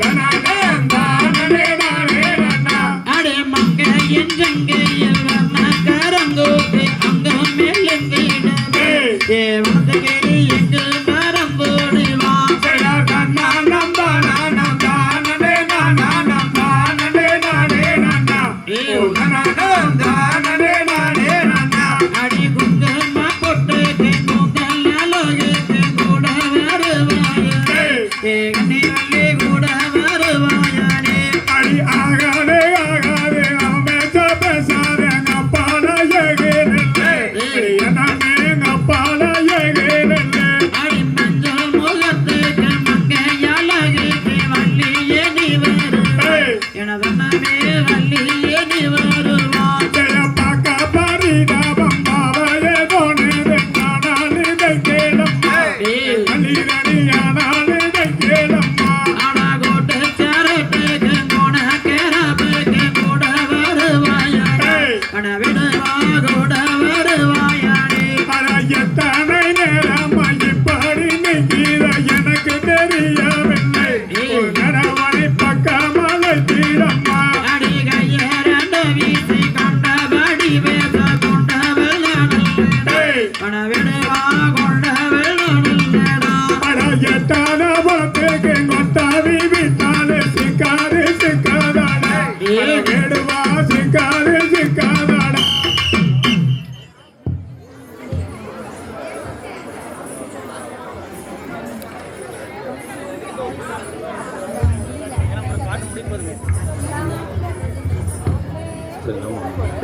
தானே எனது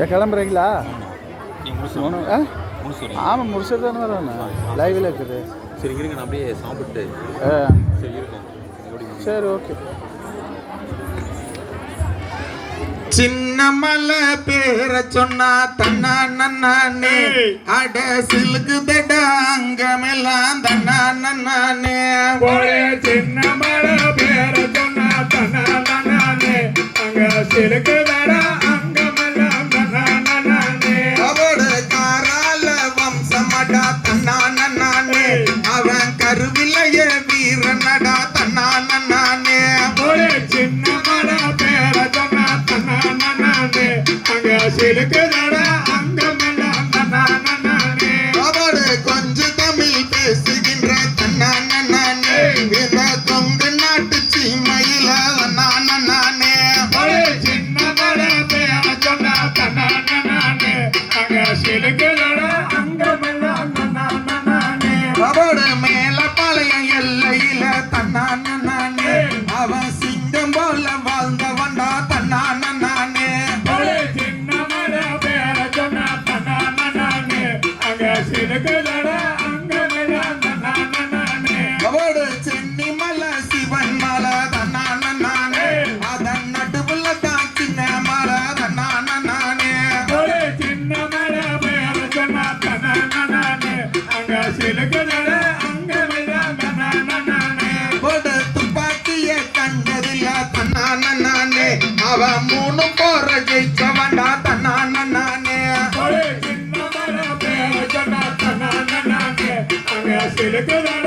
கிளம்புறீங்களா? ஆமாம் முடிச்சுட்டு தானே வரேன் லைவில் இருக்குது. சரி இருங்க நான் அப்படியே சாப்பிட்டு ஆ. சரி இருக்கோம். சரி ஓகே. சின்ன மலை பேர சொன்னா தன்னா நன்னானே அட சிலுக்கு தட அங்கமெல்லாம் தன்னா நன்னானே சின்ன மழை பேர சொன்னா தன்னா நானே அங்க சிலுக்கு அங்க சிலுக்கு வேற அங்கமெல்லாம் தன்னா நானே அவடு கொஞ்சம் தமிழ் பேசுகின்ற தன்னா நன்னானே இந்த தொங்கு நாட்டு சீமையில நான சின்ன மழை பேர சொன்னா தன்னா நானே அங்க சிலுக்கு அவன் மூணு போற ஜெயிச்சவன்டா தன்னான நானே சின்ன பேர சொன்னா தன்னான நானே. அங்க சிலுக்குதட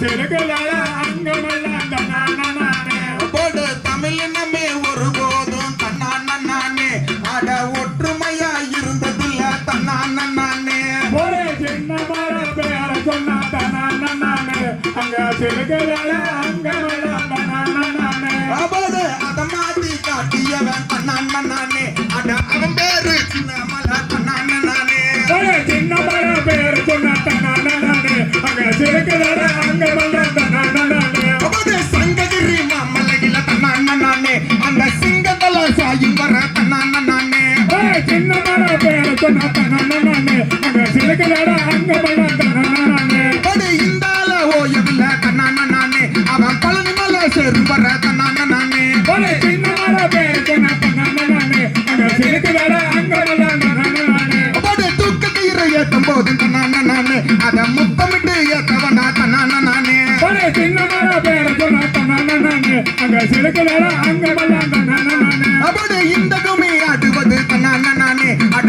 சிலுக்குதட அங்கமெல்லாம் தன்னான நானே. அவடு தமிழினமே ஒருபோதும் தன்னான அட ஒற்றுமையா இருந்ததில்ல தன்னான நானே ஒரே சின்ன மலை பேர சொன்னா தன்னான நானே. அங்க சிலுக்குதட அங்கமெல்லாம் தன்னான நானே. அவடு அத மாத்தி காட்டியவன் தன்னான நானே அட அவன் பேரு சின்ன மலை தன்னான நானே ஒரே சின்ன மலை சங்ககிரி மாமலையில தன்னான நானே அந்த சிங்கத்தல சாயும் வர தன்னான நானே ஒரே சின்ன மலை பேர சொன்னா தன்னான நானே. அங்க சிலுக்குதட அங்கமெல்லாம் தன்னான நானே. அவடு இந்தால ஓயவில்ல தன்னான நானே அவன் பழனி மலை சேரும் வர தன்னான நானே சின்ன பேர தன்னான நானே. அங்க அங்க செலுக்கிறாரா அங்க அப்படி இந்த குமி ஆடுவது தன்னான நானே அட